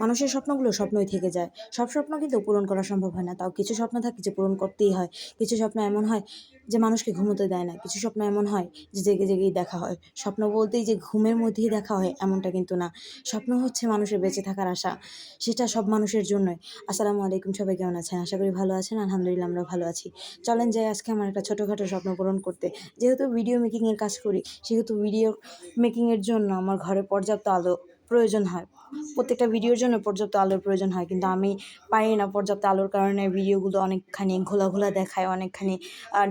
মানুষের স্বপ্নগুলো স্বপ্নই থেকে যায়। সব স্বপ্ন কিন্তু পূরণ করা সম্ভব হয় না। তাও কিছু স্বপ্ন থাকে যে পূরণ করতেই হয়। কিছু স্বপ্ন এমন হয় যে মানুষকে ঘুমোতে দেয় না। কিছু স্বপ্ন এমন হয় যে জেগে জেগেই দেখা হয়। স্বপ্ন বলতেই যে ঘুমের মধ্যেই দেখা হয় এমনটা কিন্তু না। স্বপ্ন হচ্ছে মানুষের বেঁচে থাকার আশা। সেটা সব মানুষের জন্যই। আসসালামু আলাইকুম, সবাই কেমন আছেন? আশা করি ভালো আছেন। আলহামদুলিল্লাহ আমরা ভালো আছি। চলেন যাই আজকে আমার একটা ছোটোখাটো স্বপ্ন পূরণ করতে। যেহেতু ভিডিও মেকিংয়ের কাজ করি, সেহেতু ভিডিও মেকিংয়ের জন্য আমার ঘরে পর্যাপ্ত আলো প্রয়োজন হয়। প্রত্যেকটা ভিডিওর জন্য পর্যাপ্ত আলোর প্রয়োজন হয়, কিন্তু আমি পাই না পর্যাপ্ত আলোর কারণে ভিডিওগুলো অনেকখানি ঘোলা ঘোলা দেখায়, অনেকখানি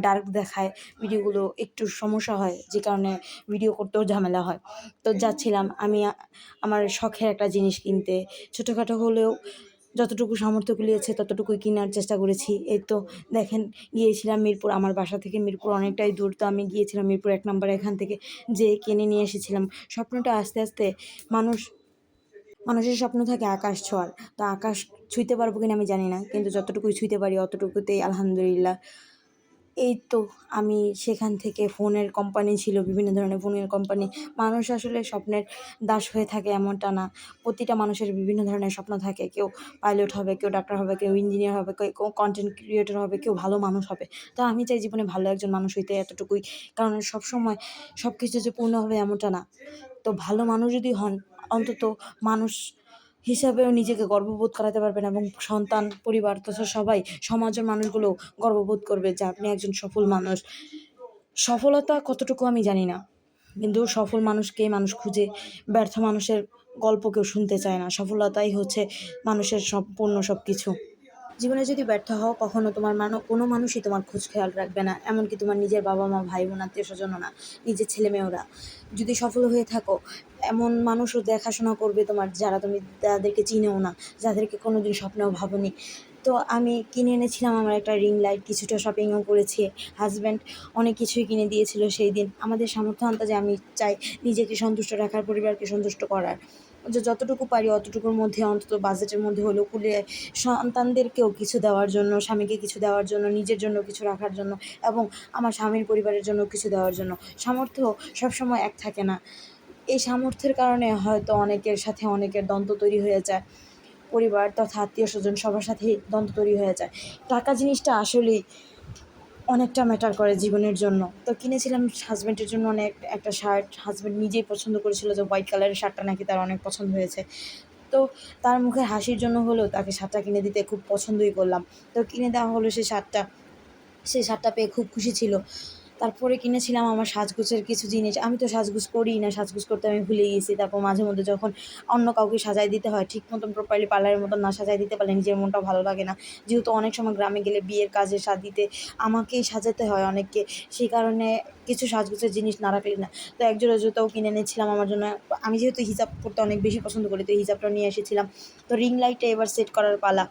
ডার্ক দেখায়, ভিডিওগুলো একটু সমস্যা হয়, যে কারণে ভিডিও করতেও ঝামেলা হয়। তো যাচ্ছিলাম, আমি, আমার শখের একটা জিনিস কিনতে। ছোটোখাটো হলেও যতটুকু সামর্থ্য কুলিয়েছে ততটুকুই কেনার চেষ্টা করেছি। এই তো দেখেন, গিয়েছিলাম মিরপুর, আমার বাসা থেকে মিরপুর অনেকটাই দূর, তো আমি গিয়েছিলাম মিরপুর এক নম্বর, এখান থেকে যে কিনে নিয়ে এসেছিলাম। স্বপ্নটা আস্তে আস্তে মানুষ, মানুষের স্বপ্ন থাকে আকাশ ছোঁয়ার। তো আকাশ ছুঁতে পারব কিনা আমি জানি না, কিন্তু যতটুকুই ছুঁতে পারি, অতটুকুতেই আলহামদুলিল্লাহ। এই তো আমি সেখান থেকে ফোনের কোম্পানি ছিল, বিভিন্ন ধরনের ফোনের কোম্পানি মানুষ আসলে স্বপ্নের দাস হয়ে থাকে এমনটা না। প্রতিটা মানুষের বিভিন্ন ধরনের স্বপ্ন থাকে। কেউ পাইলট হবে, কেউ ডাক্তার হবে, কেউ ইঞ্জিনিয়ার হবে, কেউ কন্টেন্ট ক্রিয়েটর হবে, কেউ ভালো মানুষ হবে। তো আমি চাই জীবনে ভালো একজন মানুষ হইতে এতটুকুই। কারণ সবসময় সব কিছু যে পূর্ণ হবে এমনটা না। তো ভালো মানুষ যদি হন, অন্তত মানুষ হিসাবেও নিজেকে গর্ববোধ করাতে পারবেন এবং সন্তান, পরিবার তথা সবাই, সমাজের মানুষগুলো গর্ববোধ করবে যে আপনি একজন সফল মানুষ। সফলতা কতটুকু আমি জানি না। কিন্তু সফল মানুষকে মানুষ খুঁজে ব্যর্থ মানুষের গল্প কেউ শুনতে চায় না। সফলতাই হচ্ছে মানুষের সম্পূর্ণ সব কিছু জীবনে যদি ব্যর্থ হও, কখনো তোমার মানো, কোনো মানুষই তোমার খোঁজ খেয়াল রাখবে না। এমনকি তোমার নিজের বাবা মা ভাই বোন আত্মীয় স্বজনও না, নিজের ছেলে মেয়েরা যদি সফল হয়ে থাকো, এমন মানুষও দেখাশোনা করবে তোমার যারা তুমি তাদেরকে চিনেও না, যাদেরকে কোনো দিন স্বপ্নেও ভাবনি। তো আমি কিনে এনেছিলাম, আমার একটা রিং লাইট, কিছুটা শপিংও করেছি হাজব্যান্ড অনেক কিছুই কিনে দিয়েছিল সেই দিন। আমাদের সামর্থ্য আনতে যে আমি চাই নিজেকে সন্তুষ্ট রাখার, পরিবারকে সন্তুষ্ট করার। যে যতটুকু পারি অতটুকুর মধ্যে, অন্তত বাজেটের মধ্যে হলেও কুলিয়ে সন্তানদেরকেও কিছু দেওয়ার জন্য, স্বামীকে কিছু দেওয়ার জন্য, নিজের জন্য কিছু রাখার জন্য এবং আমার স্বামীর পরিবারের জন্য কিছু দেওয়ার জন্য। সামর্থ্য সবসময় এক থাকে না। এই সামর্থ্যের কারণে হয়তো অনেকের সাথে অনেকের দ্বন্দ্ব তৈরি হয়ে যায়। পরিবার তথা আত্মীয় স্বজন সবার সাথেই দ্বন্দ্ব তৈরি হয়ে যায়। টাকা জিনিসটা আসলেই অনেকটা ম্যাটার করে জীবনের জন্য। তো কিনেছিলাম হাজব্যান্ডের জন্য অনেক একটা শার্ট হাজব্যান্ড নিজেই পছন্দ করেছিল যে হোয়াইট কালারের শার্টটা নাকি তার অনেক পছন্দ হয়েছে। তো তার মুখে হাসির জন্য হলেও তাকে শার্টটা কিনে দিতে খুব পছন্দই করলাম। তো কিনে দেওয়া হলো সেই শার্টটা সেই শার্টটা পেয়ে খুব খুশি ছিল। তারপরে কিনেছিলাম আমার সাজগোজের কিছু জিনিস। আমি তো সাজগোজ করি না, সাজগোজ করতে আমি ভুলে গিয়েছি তারপর মাঝে মধ্যে যখন অন্য কাউকে সাজাই দিতে হয়, ঠিক মতন প্রপারলি পার্লারের মতন না সাজাই দিতে পারলে নিজের মনটা ভালো লাগে না। যেহেতু অনেক সময় গ্রামে গেলে বিয়ের কাজে দিতে আমাকেই সাজাতে হয় অনেককে। সেই কারণে কিছু সাজগোজের জিনিস না রাখলে না। তো একজোড়া জুতাও কিনে এনেছিলাম আমার জন্য। আমি যেহেতু হিজাব করতে অনেক বেশি পছন্দ করি, তো হিজাবটা নিয়ে এসেছিলাম। তো রিং লাইটটা এবার সেট করার পালা।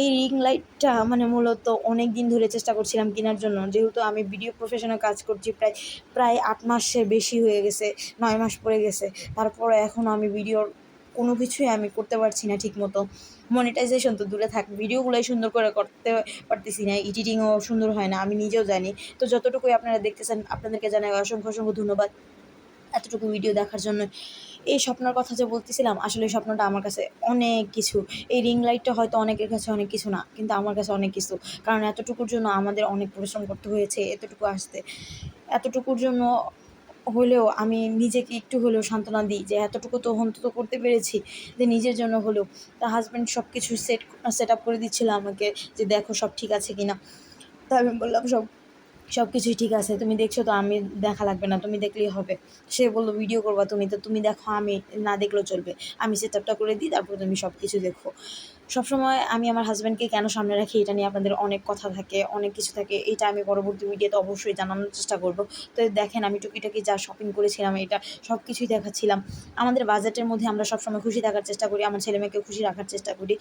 এই রিং লাইটটা মানে মূলত অনেক দিন ধরে চেষ্টা করছিলাম কেনার জন্য। যেহেতু আমি ভিডিও প্রফেশনে কাজ করছি, প্রায় প্রায় আট মাসের বেশি হয়ে গেছে, নয় মাস পরে গেছে। তারপরে এখন আমি ভিডিওর কোনো কিছুই আমি করতে পারছি না ঠিক মতো মনিটাইজেশন তো দূরে থাক ভিডিওগুলোই সুন্দর করে করতে পারতেছি না এডিটিংও সুন্দর হয় না, আমি নিজেও জানি। তো যতটুকুই আপনারা দেখতেছেন, আপনাদেরকে জানাই অসংখ্য অসংখ্য ধন্যবাদ। এতটুকু ভিডিও দেখার জন্য এই স্বপ্নের কথা যে বলতেছিলাম, আসলে স্বপ্নটা আমার কাছে অনেক কিছু। এই রিং লাইটটা হয়তো অনেকের কাছে অনেক কিছু না, কিন্তু আমার কাছে অনেক কিছু। কারণ এতটুকুর জন্য আমাদের অনেক পরিশ্রম করতে হয়েছে, এতটুকু আসতে। এতটুকুর জন্য হলেও আমি নিজেকে একটু হলেও সান্ত্বনা দিই যে এতটুকু তো অন্তত করতে পেরেছি, যে নিজের জন্য হলেও। তা হাজব্যান্ড সব কিছু সেট সেট আপ করে দিচ্ছিল আমাকে যে দেখো সব ঠিক আছে কি না তা আমি বললাম, সব সব কিছুই ঠিক আছে, তুমি দেখছ তো আমি দেখা লাগবে না, তুমি দেখলেই হবে। সে বলল ভিডিও করবা তুমি তো, তুমি দেখো, আমি না দেখলেও চলবে। আমি সেট আপটা করে দিই, তারপর তুমি সব কিছু দেখো। সবসময় আমি আমার হাজব্যান্ডকে কেন সামনে রাখি, এটা নিয়ে আপনাদের অনেক কথা থাকে, অনেক কিছু থাকে। এটা আমি পরবর্তী ভিডিওতে অবশ্যই জানানোর চেষ্টা করব। তো দেখেন, আমি টুকিটাকি যা শপিং করেছিলাম, এটা সব কিছুই দেখাচ্ছিলাম। আমাদের বাজেটের মধ্যে আমরা সবসময় খুশি থাকার চেষ্টা করি, আমার ছেলেমেয়েকে খুশি রাখার চেষ্টা করি।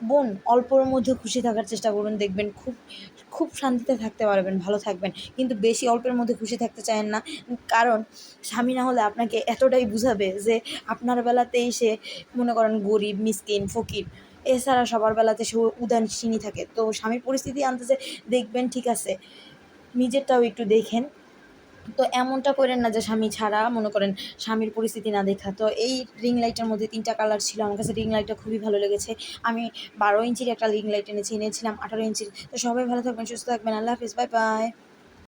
বোন, অল্পর মধ্যে খুশি থাকার চেষ্টা করুন দেখবেন খুব খুব শান্তিতে থাকতে পারবেন, ভালো থাকবেন। কিন্তু বেশি অল্পের মধ্যে খুশি থাকতে চান না। কারণ স্বামী না হলে আপনাকে এতটাই বুঝাবে যে আপনার বেলাতেই সে, মনে করেন গরিব, মিসকিন, ফকির, এছাড়া সবার বেলাতে সে উদাসীনই থাকে। তো স্বামীর পরিস্থিতি আনতেছে দেখবেন ঠিক আছে, নিজেরটাও একটু দেখেন। তো এমনটা করেন না যে স্বামী ছাড়া, মনে করেন স্বামীর পরিস্থিতি না দেখা। তো এই রিং লাইটের মধ্যে তিনটা কালার ছিল, আমার কাছে রিং লাইটটা খুবই ভালো লেগেছে। আমি বারো ইঞ্চির একটা রিং লাইট এনেছি, এনেছিলাম আঠারো ইঞ্চির। তো সবাই ভালো থাকবেন, সুস্থ থাকবেন, আল্লাহ হাফিজ বাই বাই